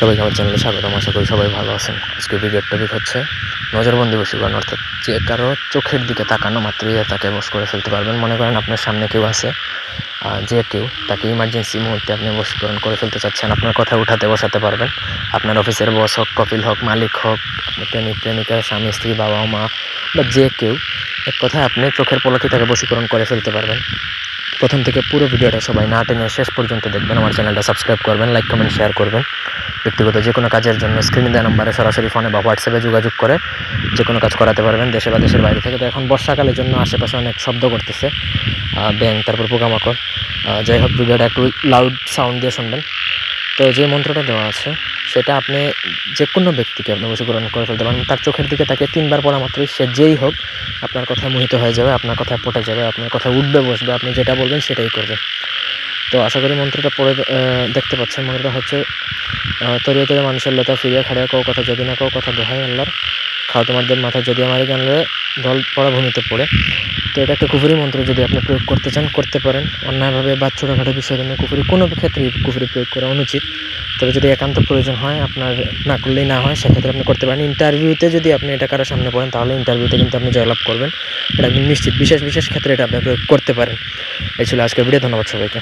সবাইকে আমার চ্যানেলে স্বাগতম। আশা করি সবাই ভালো আছেন। আজকে ভিডিওর টপিক হচ্ছে নজরবন্দি বশীকরণ অর্থাৎ যে কারও চোখের দিকে তাকানো মাত্রই তাকে বশ করে ফেলতে পারবেন। মনে করেন আপনার সামনে কেউ আছে যে কেউ তাকে ইমার্জেন্সি মুহূর্তে আপনি বশীকরণ করে ফেলতে চাচ্ছেন, আপনার কথা উঠাতে বসাতে পারবেন। আপনার অফিসের বস হোক, কপিল হোক, মালিক হোক প্রেমিক প্রেমিকা স্বামী, স্ত্রী, বাবা, মা বা যে কেউ, এক কথায় আপনি চোখের পলকে তাকে বশীকরণ করে ফেলতে পারবেন। প্রথম থেকে পুরো ভিডিওটা সবাই না টেনে শেষ পর্যন্ত দেখবেন। আমার চ্যানেলটা সাবস্ক্রাইব করবেন লাইক কমেন্ট শেয়ার করবেন। ব্যক্তিগত যে কোনো কাজের জন্য স্ক্রিনে দেওয়া নাম্বারে সরাসরি ফোনে বা হোয়াটসঅ্যাপে যোগাযোগ করে যে কোনো কাজ করাতে পারবেন দেশে বা দেশের বাইরে থেকে। তো এখন বর্ষাকালের জন্য আশেপাশে অনেক শব্দ করতেছে ব্যাং তারপর পোকামাকড়। যাই হোক, ভিডিওটা একটু লাউড সাউন্ড দিয়ে শুনবেন। তো যে মন্ত্রটা দেওয়া আছে, সেটা আপনি যে কোনো ব্যক্তিকে আপনি বশীকরণ করে ফেলতে পারেন। তার চোখের দিকে তাকে তিনবার পড়া মাত্রই সে যেই হোক, আপনার কথায় মোহিত হয়ে যাবে, আপনার কথায় পটে যাবে, আপনার কথায় উঠবে, বসবে, আপনি যেটা বলবেন সেটাই করবে। তো আশা করি মন্ত্রটা পড়ে দেখতে পাচ্ছেন। মন্ত্রটা হচ্ছে তরিয়া তরিয়ে মানুষের লতা ফিরিয়া খাড়িয়া কও কথা, যদি না কও কথা দোহাই আল্লাহর। খাও তোমাদের মাথায় যদি আমার জ্ঞানলে দল পড়া ভূমিতে পড়ে। তো এটা একটা কুফুরি মন্ত্র যদি আপনি প্রয়োগ করতে চান, করতে পারেন। অন্যায়ভাবে বা ছোটোখাটো বিষয় নিয়ে কুফুরি, কোনো ক্ষেত্রে কুফুরি প্রয়োগ করা অনুচিত। তবে যদি একান্ত প্রয়োজন হয়, আপনার না করলেই না হয়, সেক্ষেত্রে আপনি করতে পারেন। ইন্টারভিউতে যদি আপনি এটা কারও সামনে পড়েন তাহলে ইন্টারভিউতে কিন্তু আপনি জয়লাভ করবেন। এটা নিশ্চিত, বিশেষ বিশেষ ক্ষেত্রে এটা আপনি প্রয়োগ করতে পারেন। এই ছিল আজকের ভিডিও, ধন্যবাদ সবাইকে।